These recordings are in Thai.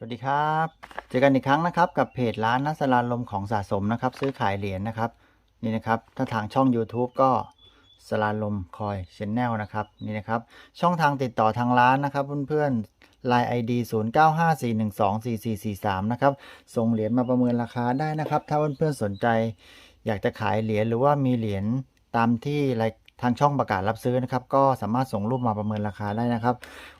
สวัสดีครับ เจอกันอีกครั้งนะครับกับเพจร้านนัสลานลมของสะสมนะครับ ซื้อขายเหรียญนะครับ นี่นะครับถ้าทางช่อง YouTube ก็สลานลมคอยชแนลนะครับนี่นะครับ ช่องทางติดต่อทางร้านนะครับ เพื่อนๆ Line ID 0954124443 นะครับ ส่งเหรียญมาประเมินราคาได้นะครับ ถ้าเพื่อนๆสนใจ อยากจะขายเหรียญหรือว่ามีเหรียญตามที่ราย ทางช่องประกาศรับซื้อนะครับ ก็สามารถส่งรูปมาประเมินราคาได้นะครับ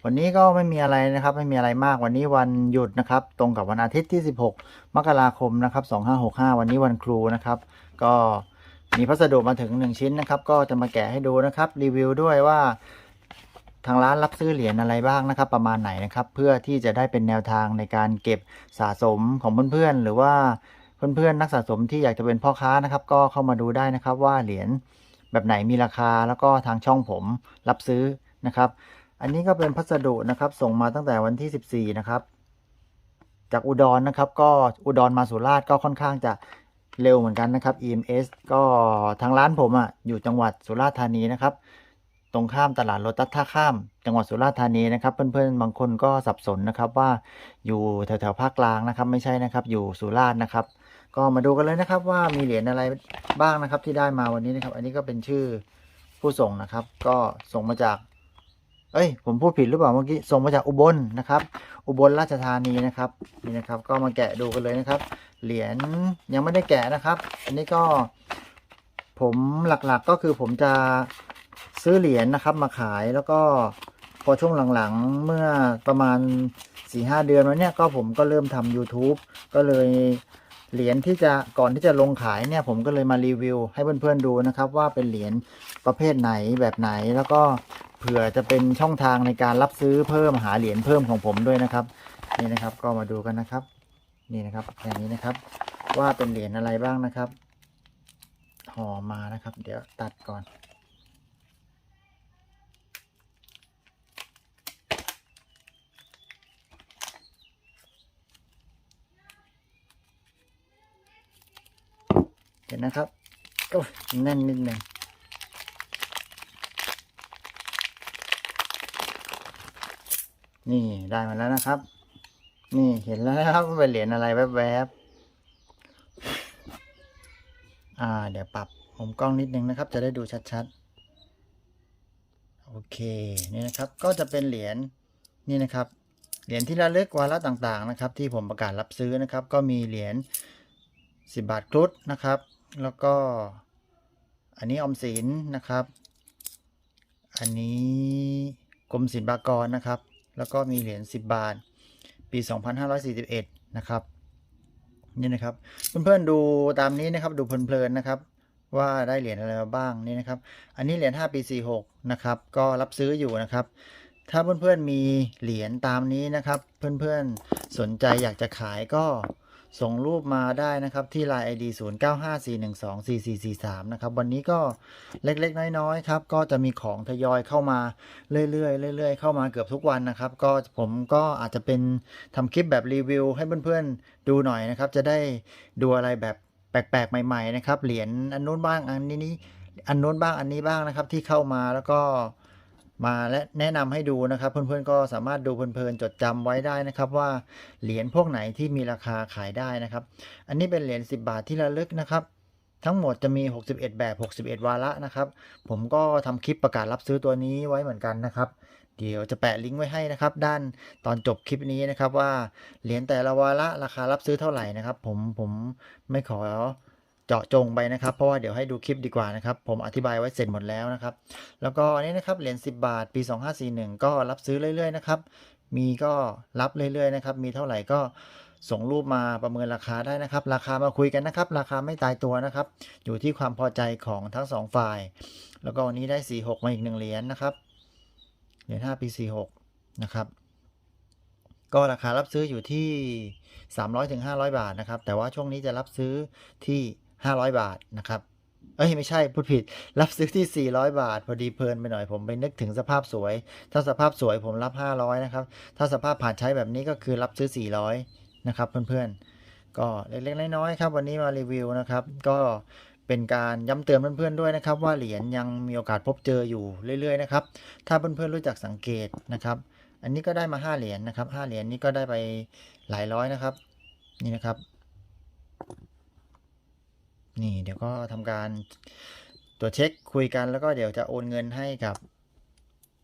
วันนี้ก็ไม่มีอะไรนะครับ ไม่มีอะไรมากวันนี้วันหยุดนะครับ ตรงกับวันอาทิตย์ที่ 16 มกราคมนะครับ2565 วันนี้วันครูนะครับ ก็มีพัสดุมาถึง 1 ชิ้นนะครับ ก็จะมาแกะให้ดูนะครับ รีวิวด้วยว่าทางร้านรับซื้อเหรียญอะไรบ้างนะครับ ประมาณไหนนะครับ เพื่อที่จะได้เป็นแนวทางในการเก็บสะสมของเพื่อนๆหรือว่าเพื่อนๆนักสะสมที่อยากจะเป็นพ่อค้านะครับ ก็เข้ามาดูได้นะครับว่าเหรียญ แบบไหนมีราคาแล้วก็ทางช่องผมรับซื้อนะครับ อันนี้ก็เป็นพัสดุนะครับส่งมาตั้งแต่วันที่ 14 นะครับ จากอุดรนะครับก็อุดรมาสุราษฎร์ก็ค่อนข้างจะเร็วเหมือนกันนะครับ EMS ก็ทางร้านผมอะ่ะอยู่จังหวัดสุราษฎร์ธานีนะครับ ตรงข้ามตลาดโลตัสท่าข้าม จังหวัดสุราษฎร์ธานีนะครับ เพื่อนๆบางคนก็สับสนนะครับว่าอยู่แถวๆภาคกลางนะครับ ไม่ใช่นะครับ อยู่สุราษฎร์นะครับ ก็มาดูกันเลยนะครับ ว่ามีเหรียญอะไรบ้างนะครับ ที่ได้มาวันนี้นะครับ อันนี้ก็เป็นชื่อผู้ส่งนะครับ ก็ส่งมาจาก เอ้ย ผมพูดผิดหรือเปล่าเมื่อกี้ส่งมาจากอุบลนะครับ อุบลราชธานีนะครับนี่นะครับ ก็มาแกะดูกันเลยนะครับ เหรียญยังไม่ได้แกะนะครับ อันนี้ก็ผมหลักๆก็คือผมจะซื้อเหรียญนะครับ มาขายแล้วก็พอช่วงหลังๆเมื่อประมาณ4ีหเดือนมาเนี้ยก็ผมก็เริ่มทำ YouTube ก็เลย เหรียญที่จะก่อนที่จะลงขายเนี่ยผมก็เลยมารีวิว ให้เพื่อนๆดูนะครับว่าเป็นเหรียญประเภทไหนแบบไหน แล้วก็เผื่อจะเป็นช่องทางในการรับซื้อเพิ่มหาเหรียญเพิ่มของผมด้วยนะครับ นี่นะครับก็มาดูกันนะครับ นี่นะครับ อย่างนี้นะครับ ว่าเป็นเหรียญอะไรบ้างนะครับห่อมานะครับ เดี๋ยวตัดก่อน นนะครับโอ้ยแน่นนิดหนึ่งนี่ได้มาแล้วนะครับ นี่เห็นแล้วนะครับเป็นเหรียญอะไรแวบๆอ่า เดี๋ยวปรับมุมกล้องนิดนึงนะครับ จะได้ดูชัดๆ โอเค นี่นะครับ ก็จะเป็นเหรียญนี่นะครับ เหรียญที่ระลึกวาระต่างๆนะครับ ที่ผมประกาศรับซื้อนะครับ ก็มีเหรียญ10 บาทครุฑนะครับ แล้วก็ อันนี้ออมสินนะครับ อันนี้กรมศิลปากรนะครับ แล้วก็มีเหรียญ10 บาท ปี 2541 นะครับ นี่นะครับ เพื่อนๆดูตามนี้นะครับ ดูเพลินๆนะครับ ว่าได้เหรียญอะไรมาบ้างนี่นะครับ อันนี้เหรียญ5ปี 46 นะครับ ก็รับซื้ออยู่นะครับถ้าเพื่อนๆมีเหรียญตามนี้นะครับ เพื่อนๆสนใจอยากจะขายก็ ส่งรูปมาได้นะครับที่ Line ID 0954124443 นะครับ วันนี้ก็เล็กๆ น้อยๆ ครับ ก็จะมีของทยอยเข้ามาเรื่อยๆเรื่อยๆ เข้ามาเกือบทุกวันนะครับ ก็ผมก็อาจจะเป็นทำคลิปแบบรีวิว ให้เพื่อนๆดูหน่อยนะครับ จะได้ดูอะไรแบบแปลกๆ ใหม่ๆ นะครับ เหรียญอันนู้นบ้างอันนี้นี้อันนู้นบ้างอันนี้บ้างนะครับที่เข้ามาแล้วก็ มาและแนะนำให้ดูนะครับ เพื่อนๆก็สามารถดูเพลินๆจดจำไว้ได้นะครับว่าเหรียญพวกไหนที่มีราคาขายได้นะครับ อันนี้เป็นเหรียญ10 บาทที่ระลึกนะครับ ทั้งหมดจะมี 61 แบบ 61 วาระนะครับ ผมก็ทำคลิปประกาศรับซื้อตัวนี้ไว้เหมือนกันนะครับเดี๋ยวจะแปะลิงก์ไว้ให้นะครับ ด้านตอนจบคลิปนี้นะครับว่าเหรียญแต่ละวาระราคารับซื้อเท่าไหร่นะครับ ผมผมไม่ขอ เจาะจงไปนะครับ เพราะว่าเดี๋ยวให้ดูคลิปดีกว่านะครับ ผมอธิบายไว้เสร็จหมดแล้วนะครับ แล้วก็อันนี้นะครับเหรียญ10 บาท ปี 2541 ก็รับซื้อเรื่อยๆนะครับ มีก็รับเรื่อยๆนะครับ มีเท่าไหร่ก็ส่งรูปมาประเมินราคาได้นะครับ ราคามาคุยกันนะครับ ราคาไม่ตายตัวนะครับ อยู่ที่ความพอใจของทั้งสองฝ่าย แล้วก็วันนี้ได้ 46 มาอีกหนึ่งเหรียญนะครับ เหรียญ5ปี 46 นะครับ ก็ราคารับซื้ออยู่ที่ 300ถึง500 บาทนะครับ แต่ว่าช่วงนี้จะรับซื้อที่ 500 บาทนะครับเอ้ยไม่ใช่พูดผิด รับซื้อที่ 400 บาท พอดีเพลินไปหน่อยผมไปนึกถึงสภาพสวย ถ้าสภาพสวยผมรับ 500 นะครับ ถ้าสภาพผ่านใช้แบบนี้ก็คือรับซื้อ 400 นะครับ เพื่อนๆ ก็เล็กๆน้อยๆครับ วันนี้มารีวิวนะครับ ก็เป็นการย้ำเตือนเพื่อนๆด้วยนะครับ ว่าเหรียญยังมีโอกาสพบเจออยู่เรื่อยๆนะครับ ถ้าเพื่อนๆรู้จักสังเกตนะครับ อันนี้ก็ได้มาห้าเหรียญนะครับห้าเหรียญนี้ก็ได้ไปหลายร้อยนะครับ นี่นะครับ นี่เดี๋ยวก็ทำการตรวจเช็คคุยกันแล้วก็เดี๋ยวจะโอนเงินให้กับ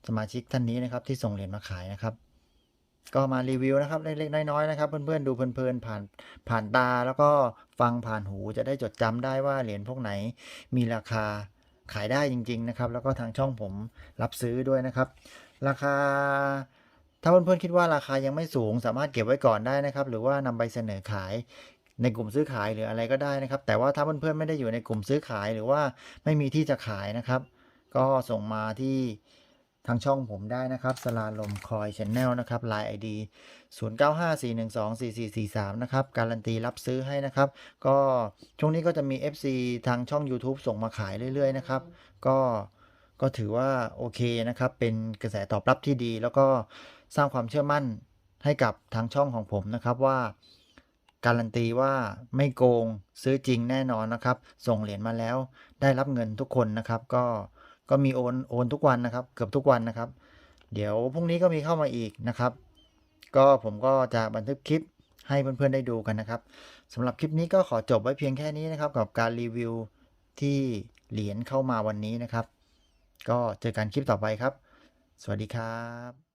สมาชิกท่านนี้นะครับ ที่ส่งเหรียญมาขายนะครับ ก็มารีวิวนะครับเล็กๆน้อยๆนะครับ เพื่อนๆดูเพลินๆผ่านผ่านตา แล้วก็ฟังผ่านหูจะได้จดจำได้ว่าเหรียญพวกไหนมีราคาขายได้จริง ๆนะครับ แล้วก็ทางช่องผมรับซื้อด้วยนะครับ ราคา ถ้าเพื่อนๆคิดว่าราคายังไม่สูง สามารถเก็บไว้ก่อนได้นะครับ หรือว่านำไปเสนอขาย ในกลุ่มซื้อขายหรืออะไรก็ได้นะครับ แต่ว่าถ้าเพื่อนๆไม่ได้อยู่ในกลุ่มซื้อขายหรือว่าไม่มีที่จะขายนะครับ ก็ส่งมาที่ทางช่องผมได้นะครับสลาลมคอยชแนลนะครับ Line ID 0954124443 นะครับ การันตีรับซื้อให้นะครับ ก็ช่วงนี้ก็จะมี FC ทางช่อง YouTube ส่งมาขายเรื่อย ๆ นะครับ ก็ก็ถือว่าโอเคนะครับ เป็นกระแสตอบรับที่ดี แล้วก็สร้างความเชื่อมั่นให้กับทางช่องของผมนะครับว่า การันตีว่าไม่โกงซื้อจริงแน่นอนนะครับ ส่งเหรียญมาแล้ว ได้รับเงินทุกคนนะครับ ก็ก็มีโอนโอนทุกวันนะครับ เกือบทุกวันนะครับ เดี๋ยวพรุ่งนี้ก็มีเข้ามาอีกนะครับ ก็ผมก็จะบันทึกคลิปให้เพื่อนๆได้ดูกันนะครับสำหรับคลิปนี้ก็ขอจบไว้เพียงแค่นี้นะครับ กับการรีวิวที่เหรียญเข้ามาวันนี้นะครับ ก็เจอกันคลิปต่อไปครับ สวัสดีครับ